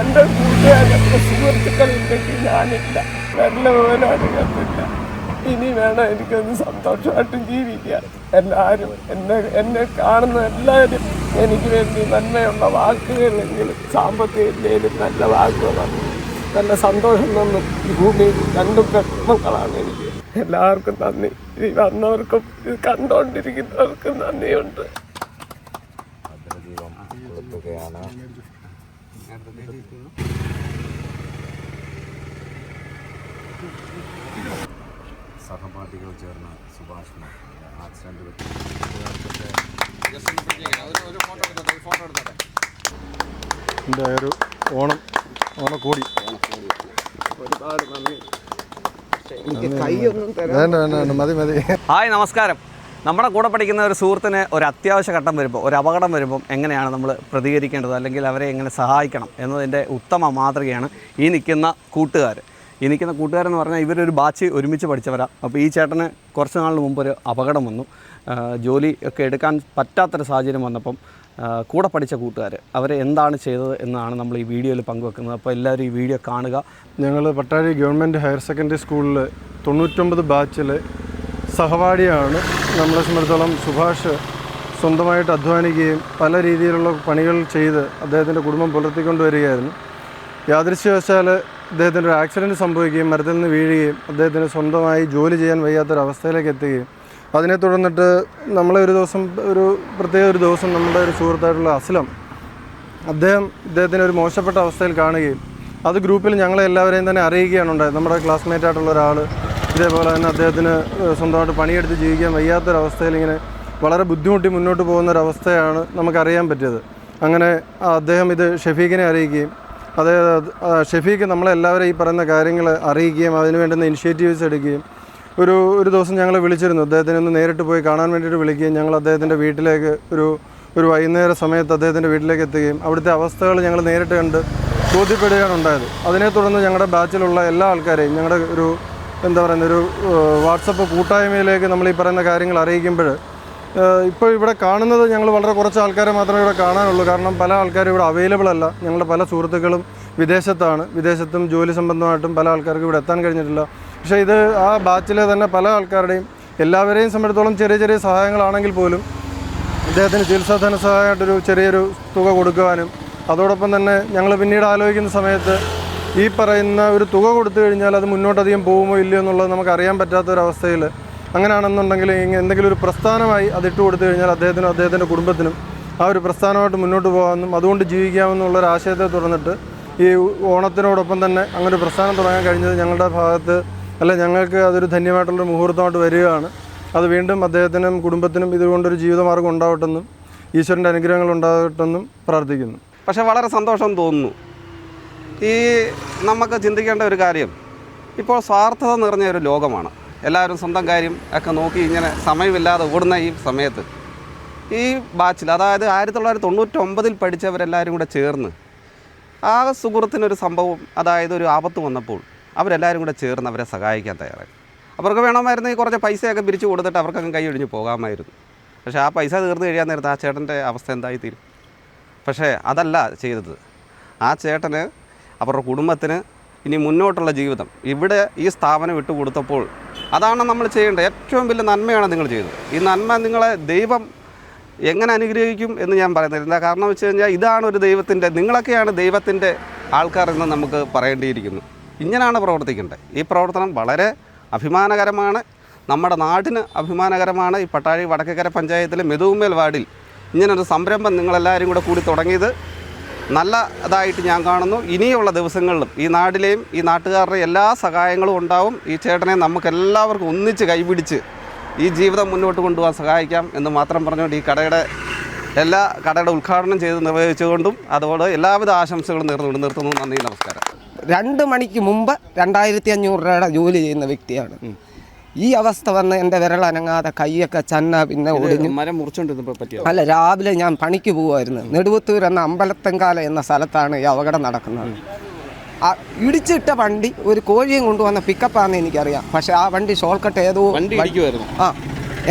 എന്റെ കൂട്ടുകാരൊക്കെ സുഹൃത്തുക്കളില്ലെങ്കിൽ ഞാനില്ല. നല്ല പോലെ അറിയത്തില്ല ഇനി വേണം എനിക്കൊന്ന് സന്തോഷമായിട്ട് ജീവിക്കാൻ എല്ലാവരും എന്നെ എന്നെ കാണുന്ന എല്ലാവരും എനിക്ക് വേണ്ടി നന്മയുള്ള വാക്കുകളെങ്കിലും സാമ്പത്തിക ഇല്ലെങ്കിലും നല്ല വാക്കുകളാണ് നല്ല സന്തോഷം തന്നു. ഈ ഭൂമിയിൽ രണ്ടും കർമ്മങ്ങളാണ് എനിക്ക്. എല്ലാവർക്കും നന്ദി. ഈ വന്നവർക്കും ഇത് കണ്ടുകൊണ്ടിരിക്കുന്നവർക്കും നന്ദിയുണ്ട്. കൊളുത്തുകയാണ്. സഹപാഠികൾ ചേർന്ന് സുഭാഷിന് ആക്സിഡന്റ് പറ്റി എന്റെ ഒരു ഓണം ഓണക്കോടി? ഒരുപാട് നന്ദി. കൈ കൈയൊന്നും തരാം വേണ്ട വേണ്ട വേണ്ട. മതി മതി. ഹായ് നമസ്കാരം. നമ്മുടെ കൂടെ പഠിക്കുന്ന ഒരു സുഹൃത്തിന് ഒരു അത്യാവശ്യ ഘട്ടം വരുമ്പോൾ ഒരു അപകടം വരുമ്പോൾ എങ്ങനെയാണ് നമ്മൾ പ്രതികരിക്കേണ്ടത്? അല്ലെങ്കിൽ അവരെ എങ്ങനെ സഹായിക്കണം എന്നതിന്റെ ഉത്തമ മാതൃകയാണ് ഈ നിൽക്കുന്ന കൂട്ടുകാർ ഈ നിൽക്കുന്ന കൂട്ടുകാരെന്ന് പറഞ്ഞാൽ ഇവരൊരു ബാച്ച് ഒരുമിച്ച് പഠിച്ചവരാണ് അപ്പോൾ ഈ ചേട്ടന് കുറച്ച് നാളിന് മുമ്പ് ഒരു അപകടം വന്നു. ജോലി ഒക്കെ എടുക്കാൻ പറ്റാത്തൊരു സാഹചര്യം വന്നപ്പം കൂടെ പഠിച്ച കൂട്ടുകാർ അവർ എന്താണ് ചെയ്തത് എന്നാണ് നമ്മൾ ഈ വീഡിയോയിൽ പങ്കുവെക്കുന്നത്. അപ്പോൾ എല്ലാവരും ഈ വീഡിയോ കാണുക. ഞങ്ങൾ പട്ടാഴി ഗവൺമെന്റ് ഹയർ സെക്കൻഡറി സ്കൂളിൽ തൊണ്ണൂറ്റൊമ്പത് ബാച്ചിലെ സഹപാഠിയാണ്. നമ്മളെ സംബന്ധിച്ചോളം സുഭാഷ് സ്വന്തമായിട്ട് അധ്വാനിക്കുകയും പല രീതിയിലുള്ള പണികൾ ചെയ്ത് അദ്ദേഹത്തിന്റെ കുടുംബം പുലർത്തിക്കൊണ്ട് വരികയായിരുന്നു. യാദൃശ്യവശാൽ അദ്ദേഹത്തിന്റെ ഒരു ആക്സിഡന്റ് സംഭവിക്കുകയും മരത്തിൽ നിന്ന് വീഴുകയും അദ്ദേഹത്തിന് സ്വന്തമായി ജോലി ചെയ്യാൻ വയ്യാത്തൊരവസ്ഥയിലേക്ക് എത്തുകയും. അതിനെ തുടർന്നിട്ട് നമ്മളെ ഒരു ദിവസം ഒരു പ്രത്യേക ഒരു ദിവസം നമ്മുടെ ഒരു സുഹൃത്തായിട്ടുള്ള അസ്ലം അദ്ദേഹം ഇദ്ദേഹത്തിന് ഒരു മോശപ്പെട്ട അവസ്ഥയിൽ കാണുകയും അത് ഗ്രൂപ്പിൽ ഞങ്ങളെ എല്ലാവരെയും തന്നെ അറിയിക്കുകയാണ് ഉണ്ടായത്. നമ്മുടെ ക്ലാസ്മേറ്റ് ആയിട്ടുള്ള ഒരാൾ ഇതേപോലെ തന്നെ അദ്ദേഹത്തിന് സ്വന്തമായിട്ട് പണിയെടുത്ത് ജീവിക്കാൻ വയ്യാത്തൊരവസ്ഥയിൽ ഇങ്ങനെ വളരെ ബുദ്ധിമുട്ടി മുന്നോട്ട് പോകുന്ന ഒരു അവസ്ഥയാണ് നമുക്കറിയാൻ പറ്റിയത്. അങ്ങനെ അദ്ദേഹം ഇത് ഷെഫീഖിനെ അറിയിക്കുകയും ആ ഷെഫീഖ് നമ്മളെല്ലാവരും ഈ പറയുന്ന കാര്യങ്ങൾ അറിയിക്കുകയും അതിന് വേണ്ടുന്ന ഇനിഷ്യേറ്റീവ്സ് എടുക്കുകയും ഒരു ഒരു ദിവസം ഞങ്ങൾ വിളിച്ചിരുന്നു. അദ്ദേഹത്തിനെ ഒന്ന് നേരിട്ട് പോയി കാണാൻ വേണ്ടിയിട്ട് വിളിക്കുകയും ഞങ്ങൾ അദ്ദേഹത്തിന്റെ വീട്ടിലേക്ക് ഒരു ഒരു വൈകുന്നേര സമയത്ത് അദ്ദേഹത്തിന്റെ വീട്ടിലേക്ക് എത്തുകയും അവിടുത്തെ അവസ്ഥകൾ ഞങ്ങൾ നേരിട്ട് കണ്ട് ബോധ്യപ്പെടുകയാണ് ഉണ്ടായത്. അതിനെ തുടർന്ന് ഞങ്ങളുടെ ബാച്ചിലുള്ള എല്ലാ ആൾക്കാരെയും ഞങ്ങളുടെ ഒരു എന്താ പറയുന്ന ഒരു വാട്സപ്പ് കൂട്ടായ്മയിലേക്ക് നമ്മൾ ഈ പറയുന്ന കാര്യങ്ങൾ അറിയിക്കുമ്പോൾ ഇപ്പോൾ ഇവിടെ കാണുന്നത് ഞങ്ങൾ വളരെ കുറച്ച് ആൾക്കാരെ മാത്രമേ ഇവിടെ കാണാനുള്ളൂ. കാരണം പല ആൾക്കാരും ഇവിടെ അവൈലബിൾ അല്ല. ഞങ്ങളുടെ പല സുഹൃത്തുക്കളും വിദേശത്താണ്. വിദേശത്തും ജോലി സംബന്ധമായിട്ടും പല ആൾക്കാർക്കും ഇവിടെ എത്താൻ കഴിഞ്ഞിട്ടില്ല. പക്ഷേ ഇത് ആ ബാച്ചിലെ തന്നെ പല ആൾക്കാരുടെയും എല്ലാവരെയും സംബന്ധിച്ചിടത്തോളം ചെറിയ ചെറിയ സഹായങ്ങളാണെങ്കിൽ പോലും ഇദ്ദേഹത്തിന് ചികിത്സാ ധനസഹായമായിട്ടൊരു ചെറിയൊരു തുക കൊടുക്കുവാനും അതോടൊപ്പം തന്നെ ഞങ്ങൾ പിന്നീട് ആലോചിക്കുന്ന സമയത്ത് ഈ പറയുന്ന ഒരു തുക കൊടുത്തു കഴിഞ്ഞാൽ അത് മുന്നോട്ടധികം പോകുമോ ഇല്ലയോ എന്നുള്ളത് നമുക്ക് അറിയാൻ പറ്റാത്ത ഒരു പറ്റാത്തൊരവസ്ഥയിൽ അങ്ങനെയാണെന്നുണ്ടെങ്കിൽ എന്തെങ്കിലും ഒരു പ്രസ്ഥാനമായി അതിട്ട് കൊടുത്തു കഴിഞ്ഞാൽ അദ്ദേഹത്തിനും അദ്ദേഹത്തിന്റെ കുടുംബത്തിനും ആ ഒരു പ്രസ്ഥാനമായിട്ട് മുന്നോട്ട് പോകാമെന്നും അതുകൊണ്ട് ജീവിക്കാമെന്നുള്ള ഒരു ആശയത്തെ തുടർന്നിട്ട് ഈ ഓണത്തിനോടൊപ്പം തന്നെ അങ്ങനെ ഒരു പ്രസ്ഥാനം തുടങ്ങാൻ കഴിഞ്ഞത് ഞങ്ങളുടെ ഭാഗത്ത് അല്ല ഞങ്ങൾക്ക് അതൊരു ധന്യമായിട്ടുള്ളൊരു മുഹൂർത്തമായിട്ട് വരികയാണ്. അത് വീണ്ടും അദ്ദേഹത്തിനും കുടുംബത്തിനും ഇതുകൊണ്ടൊരു ജീവിതമാർഗം ഉണ്ടാവട്ടെന്നും ഈശ്വരന്റെ അനുഗ്രഹങ്ങൾ ഉണ്ടാകട്ടെന്നും പ്രാർത്ഥിക്കുന്നു. പക്ഷേ വളരെ സന്തോഷം തോന്നുന്നു. ഈ നമുക്ക് ചിന്തിക്കേണ്ട ഒരു കാര്യം ഇപ്പോൾ സ്വാർത്ഥത നിറഞ്ഞ ഒരു ലോകമാണ്. എല്ലാവരും സ്വന്തം കാര്യം ഒക്കെ നോക്കി ഇങ്ങനെ സമയമില്ലാതെ ഓടുന്ന ഈ സമയത്ത്. ഈ ബാച്ചിൽ അതായത് ആയിരത്തി തൊള്ളായിരത്തി തൊണ്ണൂറ്റൊമ്പതിൽ പഠിച്ചവരെല്ലാവരും കൂടെ ചേർന്ന് ആ സുഹൃത്തിനൊരു സംഭവം അതായത് ഒരു ആപത്ത് വന്നപ്പോൾ അവരെല്ലാവരും കൂടെ ചേർന്ന് അവരെ സഹായിക്കാൻ തയ്യാറായി. അവർക്ക് വേണമായിരുന്നു ഈ കുറച്ച് പൈസയൊക്കെ പിരിച്ചു കൊടുത്തിട്ട് അവർക്കങ്ങ് കൈ ഒഴിഞ്ഞ് പോകാമായിരുന്നു. പക്ഷേ ആ പൈസ തീർന്നു കഴിയാൻ നേരത്ത് ആ ചേട്ടന്റെ അവസ്ഥ എന്തായി തീരും പക്ഷേ അതല്ല ചെയ്തത്. ആ ചേട്ടന് അവരുടെ കുടുംബത്തിന് ഇനി മുന്നോട്ടുള്ള ജീവിതം. ഇവിടെ ഈ സ്ഥാപനം ഇട്ട് കൊടുത്തപ്പോൾ അതാണ് നമ്മൾ ചെയ്യേണ്ടത് ഏറ്റവും വലിയ നന്മയാണ് നിങ്ങൾ ചെയ്തത്. ഈ നന്മ നിങ്ങളെ ദൈവം എങ്ങനെ അനുഗ്രഹിക്കും എന്ന് ഞാൻ പറയുന്നത് എന്താ കാരണം വെച്ച് കഴിഞ്ഞാൽ ഇതാണ് ഒരു ദൈവത്തിന്റെ നിങ്ങളൊക്കെയാണ് ദൈവത്തിന്റെ ആൾക്കാർ എന്ന് നമുക്ക് പറയേണ്ടിയിരിക്കുന്നു. ഇങ്ങനെയാണ് പ്രവർത്തിക്കേണ്ടത്. ഈ പ്രവർത്തനം വളരെ അഭിമാനകരമാണ്. നമ്മുടെ നാടിന് അഭിമാനകരമാണ്. ഈ പട്ടാഴി വടക്കേക്കര പഞ്ചായത്തിലെ മെതുവുമേൽ വാർഡിൽ ഇങ്ങനൊരു സംരംഭം നിങ്ങളെല്ലാവരും കൂടെ കൂടി തുടങ്ങിയത്. നല്ല ഇതായിട്ട് ഞാൻ കാണുന്നു. ഇനിയുള്ള ദിവസങ്ങളിലും ഈ നാട്ടിലെയും ഈ നാട്ടുകാരുടെ എല്ലാ സഹായങ്ങളും ഉണ്ടാവും. ഈ ചേട്ടനെ നമുക്ക് എല്ലാവർക്കും ഒന്നിച്ച് കൈപിടിച്ച് ഈ ജീവിതം മുന്നോട്ട് കൊണ്ടുപോകാൻ സഹായിക്കാം എന്ന് മാത്രം പറഞ്ഞുകൊണ്ട് ഈ കടയുടെ എല്ലാ കടയുടെ ഉദ്ഘാടനം ചെയ്ത് നിർവഹിച്ചുകൊണ്ടും അതുപോലെ എല്ലാവിധ ആശംസകളും നേർന്നുകൊണ്ട് നിർത്തുന്നു. നന്ദി നമസ്കാരം. രണ്ട് മണിക്ക് മുമ്പ് രണ്ടായിരത്തി അഞ്ഞൂറ് രൂപയുടെ ജോലി ചെയ്യുന്ന വ്യക്തിയാണ്. ഈ അവസ്ഥ വന്ന് എന്റെ വിരളനങ്ങാതെ കൈയൊക്കെ ചന്ന പിന്നെ ഒടിഞ്ഞു മരം മുറിച്ചോണ്ടിരുന്നപ്പോൾ അല്ല രാവിലെ ഞാൻ പണിക്ക് പോകുമായിരുന്നു നെടുവത്തൂർ എന്ന അമ്പലത്തെങ്കാല എന്ന സ്ഥലത്താണ് ഈ അപകടം നടക്കുന്നത്. ആ ഇടിച്ചിട്ട വണ്ടി ഒരു കോഴിയും കൊണ്ടുവന്ന പിക്കപ്പാണെന്ന് എനിക്കറിയാം. പക്ഷെ ആ വണ്ടി ഷോർട്ട് കട്ട് ഏതോ ആ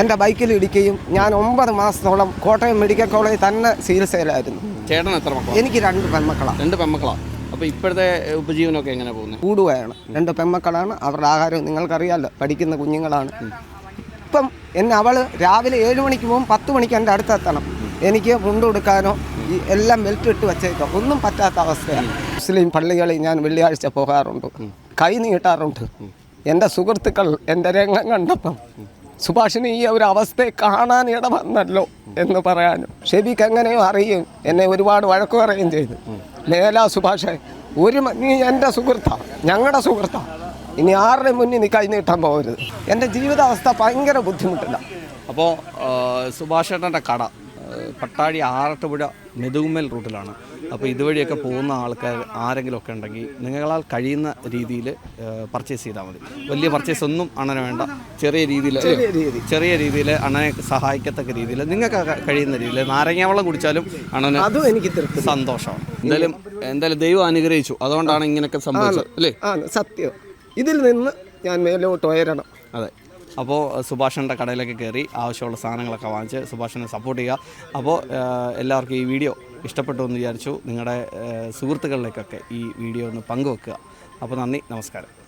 എന്റെ ബൈക്കിൽ ഇടിക്കുകയും ഞാൻ ഒമ്പത് മാസത്തോളം കോട്ടയം മെഡിക്കൽ കോളേജിൽ തന്നെ ചികിത്സയിലായിരുന്നു. ചേട്ടൻ എത്ര എനിക്ക് രണ്ട് പെൺമക്കളാണ് രണ്ട് പെമ്മക്കളാണ് അപ്പോൾ അപ്പോൾ ഇപ്പോഴത്തെ ഉപജീവനമൊക്കെ എങ്ങനെ പോകുന്നത് കൂടുകയാണ്. രണ്ട് പെമ്മക്കളാണ് അവരുടെ ആഹാരം നിങ്ങൾക്കറിയാമല്ലോ പഠിക്കുന്ന കുഞ്ഞുങ്ങളാണ്. ഇപ്പം എന്നെ അവൾ രാവിലെ ഏഴ് മണിക്ക് പോകും പത്ത് മണിക്ക് എന്റെ അടുത്തെത്തണം എനിക്ക് മുണ്ട് കൊടുക്കാനോ ഈ എല്ലാം ബെൽറ്റ് ഇട്ട് വെച്ചേക്കാം. ഒന്നും പറ്റാത്ത അവസ്ഥയാണ്. മുസ്ലിം പള്ളികളിൽ ഞാൻ വെള്ളിയാഴ്ച പോകാറുണ്ട്. കൈ നീട്ടാറുണ്ട്. എന്റെ സുഹൃത്തുക്കൾ എന്റെ രംഗം കണ്ടപ്പം സുഭാഷിന് ഈ ഒരു അവസ്ഥയെ കാണാൻ ഇട വന്നല്ലോ എന്ന് പറയാനും. ഷെബിക്ക് എങ്ങനെയോ അറിയും. എന്നെ ഒരുപാട് വഴക്ക് പറയുകയും ചെയ്തു. ലേല സുഭാഷെ ഒരു നീ എന്റെ സുഹൃത്താ ഞങ്ങളുടെ സുഹൃത്താ. ഇനി ആരുടെ മുന്നിൽ നീ കൈ നീട്ടാൻ പോകരുത്? എന്റെ ജീവിതാവസ്ഥ ഭയങ്കര ബുദ്ധിമുട്ടില്ല. അപ്പോൾ സുഭാഷേട്ടന്റെ കട. പട്ടാഴി ആറട്ടുപുഴ മെതുകുമ്മൽ റൂട്ടിലാണ്. അപ്പോൾ ഇതുവഴിയൊക്കെ പോകുന്ന ആൾക്കാർ ആരെങ്കിലും ഒക്കെ ഉണ്ടെങ്കിൽ നിങ്ങളാൽ കഴിയുന്ന രീതിയിൽ പർച്ചേസ് ചെയ്താൽ മതി. വലിയ പർച്ചേസ് ഒന്നും അണ്ണന് വേണ്ട. ചെറിയ രീതിയിൽ ചെറിയ രീതിയിൽ. അണ്ണനെ സഹായിക്കത്തക്ക രീതിയിൽ നിങ്ങൾക്ക് കഴിയുന്ന രീതിയിൽ നാരങ്ങാവെള്ളം കുടിച്ചാലും അണ്ണന് അതും എനിക്ക് സന്തോഷമാണ്. എന്തായാലും എന്തായാലും ദൈവം അനുഗ്രഹിച്ചു. അതുകൊണ്ടാണ് ഇങ്ങനെയൊക്കെ സംഭവിച്ചത് അല്ലേ? സത്യം. ഇതിൽ നിന്ന് ഞാൻ മേലോട്ട് ഉയരണം. അതെ. അപ്പോൾ സുഭാഷന്റെ കടയിലൊക്കെ കയറി ആവശ്യമുള്ള സാധനങ്ങളൊക്കെ വാങ്ങിച്ച് സുഭാഷിനെ സപ്പോർട്ട് ചെയ്യുക. അപ്പോൾ എല്ലാവർക്കും ഈ വീഡിയോ ഇഷ്ടപ്പെട്ടു എന്ന് വിചാരിച്ചു. നിങ്ങളുടെ സുഹൃത്തുക്കളിലേക്കൊക്കെ ഈ വീഡിയോ ഒന്ന് പങ്കുവെക്കുക. അപ്പോൾ നന്ദി നമസ്കാരം.